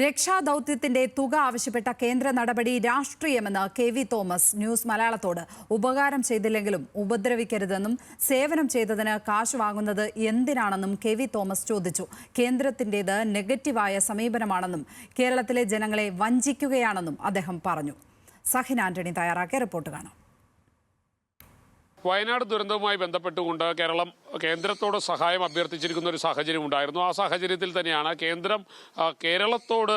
രക്ഷാദൌത്യത്തിന്റെ തുക ആവശ്യപ്പെട്ട കേന്ദ്ര നടപടി രാഷ്ട്രീയമെന്ന് കെ വി തോമസ് ന്യൂസ് മലയാളത്തോട് ഉപകാരം ചെയ്തില്ലെങ്കിലും ഉപദ്രവിക്കരുതെന്നും സേവനം ചെയ്തതിന് കാശ് വാങ്ങുന്നത് എന്തിനാണെന്നും കെ വി തോമസ് ചോദിച്ചു. കേന്ദ്രത്തിന്റേത് നെഗറ്റീവായ സമീപനമാണെന്നും കേരളത്തിലെ ജനങ്ങളെ വഞ്ചിക്കുകയാണെന്നും അദ്ദേഹം പറഞ്ഞു. സഹിൻ ആന്റണി തയ്യാറാക്കിയ റിപ്പോർട്ട് കാണാം. വയനാട് ദുരന്തവുമായി ബന്ധപ്പെട്ടുകൊണ്ട് കേരളം കേന്ദ്രത്തോട് സഹായം അഭ്യർത്ഥിച്ചിരിക്കുന്ന ഒരു സാഹചര്യം ഉണ്ടായിരുന്നു. ആ സാഹചര്യത്തിൽ തന്നെയാണ് കേന്ദ്രം കേരളത്തോട്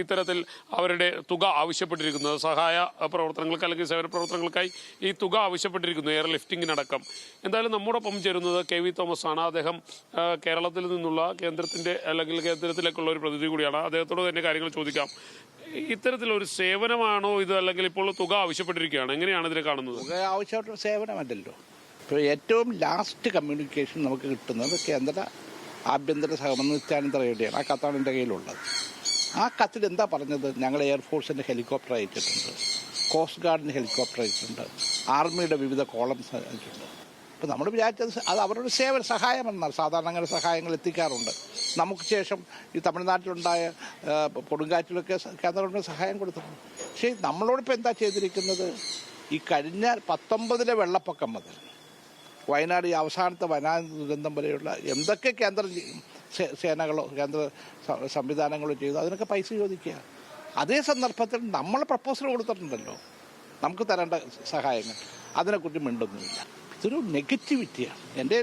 ഇത്തരത്തിൽ അവരുടെ തുക ആവശ്യപ്പെട്ടിരിക്കുന്നത്. സഹായ പ്രവർത്തനങ്ങൾക്ക് അല്ലെങ്കിൽ സേവന പ്രവർത്തനങ്ങൾക്കായി ഈ തുക ആവശ്യപ്പെട്ടിരിക്കുന്നു എയർ ലിഫ്റ്റിങ്ങിനടക്കം എന്തായാലും നമ്മോടൊപ്പം ചേരുന്നത് കെ വി തോമസ് ആണ്. അദ്ദേഹം കേരളത്തിൽ നിന്നുള്ള കേന്ദ്രത്തിന്റെ അല്ലെങ്കിൽ കേന്ദ്രത്തിലേക്കുള്ള ഒരു പ്രതിനിധി കൂടിയാണ്. അദ്ദേഹത്തോട് തന്നെ കാര്യങ്ങൾ ചോദിക്കാം. ഇത്തരത്തിലൊരു സേവനമാണോ ഇത്? അല്ലെങ്കിൽ ഇപ്പോൾ തുക ആവശ്യപ്പെട്ടിരിക്കുകയാണ്. എങ്ങനെയാണ് ഇതിനെ കാണുന്നത്? തുക ആവശ്യമായിട്ടുള്ള സേവനമല്ലല്ലോ. ഇപ്പോൾ ഏറ്റവും ലാസ്റ്റ് കമ്മ്യൂണിക്കേഷൻ നമുക്ക് കിട്ടുന്നത് കേന്ദ്ര ആഭ്യന്തര സഹമന്ത്രി നിത്യാനന്ദ റെഡ്ഡിയാണ്. ആ കത്താണ് എന്റെ കയ്യിലുള്ളത്. ആ കത്തിൽ എന്താ പറഞ്ഞത്? ഞങ്ങൾ എയർഫോഴ്സിന്റെ ഹെലികോപ്റ്റർ അയച്ചിട്ടുണ്ട്. കോസ്റ്റ് ഗാർഡിന്റെ ഹെലികോപ്റ്റർ അയച്ചിട്ടുണ്ട്. ആർമിയുടെ വിവിധ കോളംസ് അയച്ചിട്ടുണ്ട്. അപ്പോൾ നമ്മൾ വിചാരിച്ചത് അത് അവരുടെ സേവന സഹായമെന്നാണ്. സാധാരണ അങ്ങനെ സഹായങ്ങൾ എത്തിക്കാറുണ്ട്. നമുക്ക് ശേഷം ഈ തമിഴ്നാട്ടിലുണ്ടായ കൊടുങ്കാറ്റിലൊക്കെ കേന്ദ്ര ഗവൺമെന്റ് സഹായം കൊടുത്തിട്ടുണ്ട്. പക്ഷേ നമ്മളോടിപ്പോൾ എന്താ ചെയ്തിരിക്കുന്നത്? ഈ കഴിഞ്ഞ പത്തൊമ്പതിലെ വെള്ളപ്പൊക്കം മുതൽ വയനാട് ഈ അവസാനത്തെ വയനാട് ദുരന്തം വരെയുള്ള എന്തൊക്കെ കേന്ദ്ര സേനകളോ കേന്ദ്ര സംവിധാനങ്ങളോ ചെയ്തു അതിനൊക്കെ പൈസ ചോദിക്കുക. അതേ സന്ദർഭത്തിൽ നമ്മൾ പ്രപ്പോസൽ കൊടുത്തിട്ടുണ്ടല്ലോ. നമുക്ക് തരേണ്ട സഹായങ്ങൾ. അതിനെക്കുറിച്ച് മിണ്ടുന്നുമില്ല ഇതൊരു നെഗറ്റിവിറ്റിയാണ് എന്റെ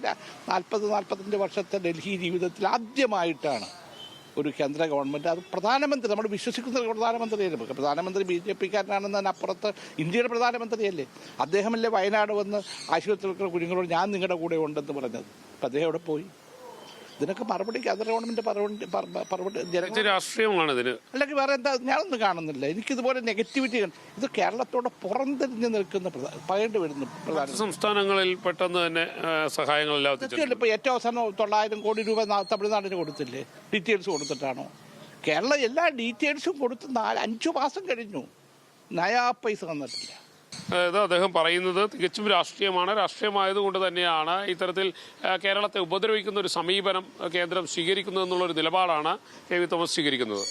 നാൽപ്പത് നാൽപ്പത്തഞ്ച് വർഷത്തെ ഡൽഹി ജീവിതത്തിൽ ആദ്യമായിട്ടാണ് ഒരു കേന്ദ്ര ഗവൺമെന്റ് അത് പ്രധാനമന്ത്രി നമ്മൾ വിശ്വസിക്കുന്ന ഒരു പ്രധാനമന്ത്രിയല്ലേ? പ്രധാനമന്ത്രി ബി ജെ പിക്കാരനാണെന്നതിന് അപ്പുറത്ത് ഇന്ത്യയുടെ പ്രധാനമന്ത്രിയല്ലേ? അദ്ദേഹമല്ലേ വയനാട് വന്ന് ആശുപത്രി കുഞ്ഞുങ്ങളോട് ഞാൻ നിങ്ങളുടെ കൂടെ ഉണ്ടെന്ന് പറഞ്ഞത്. അപ്പം അദ്ദേഹം അവിടെ പോയി? ഇതിനൊക്കെ മറുപടി കേന്ദ്ര ഗവൺമെന്റ് മറുപടി രാഷ്ട്രീയമാണ് ഇതിന്. അല്ലെങ്കിൽ വേറെ എന്താ ഞാനൊന്നും കാണുന്നില്ല. എനിക്കിതുപോലെ നെഗറ്റിവിറ്റി ഇത് കേരളത്തോടെ പുറംതിരിഞ്ഞ് നിൽക്കുന്ന പകേണ്ടി പറയേണ്ടി വരുന്നു പ്രധാന സംസ്ഥാനങ്ങളിൽ പെട്ടെന്ന് തന്നെ സഹായങ്ങൾ സഹായങ്ങളെല്ലാം തീർച്ചയായിട്ടും ഇപ്പോൾ ഏറ്റവും അവസാനം തൊള്ളായിരം കോടി രൂപ തമിഴ്നാടിന് കൊടുത്തില്ലേ? ഡീറ്റെയിൽസ് കൊടുത്തിട്ടാണോ? കേരളം എല്ലാ ഡീറ്റെയിൽസും കൊടുത്ത് നാല് അഞ്ചു മാസം കഴിഞ്ഞു. നയാ പൈസ തന്നിട്ടില്ല. അതായത് അദ്ദേഹം പറയുന്നത് തികച്ചും രാഷ്ട്രീയമാണ്. രാഷ്ട്രീയമായതുകൊണ്ട് തന്നെയാണ് ഇത്തരത്തിൽ കേരളത്തെ ഉപദ്രവിക്കുന്ന ഒരു സമീപനം കേന്ദ്രം സ്വീകരിക്കുന്നതെന്നുള്ളൊരു നിലപാടാണ് കെ വി തോമസ് സ്വീകരിക്കുന്നത്.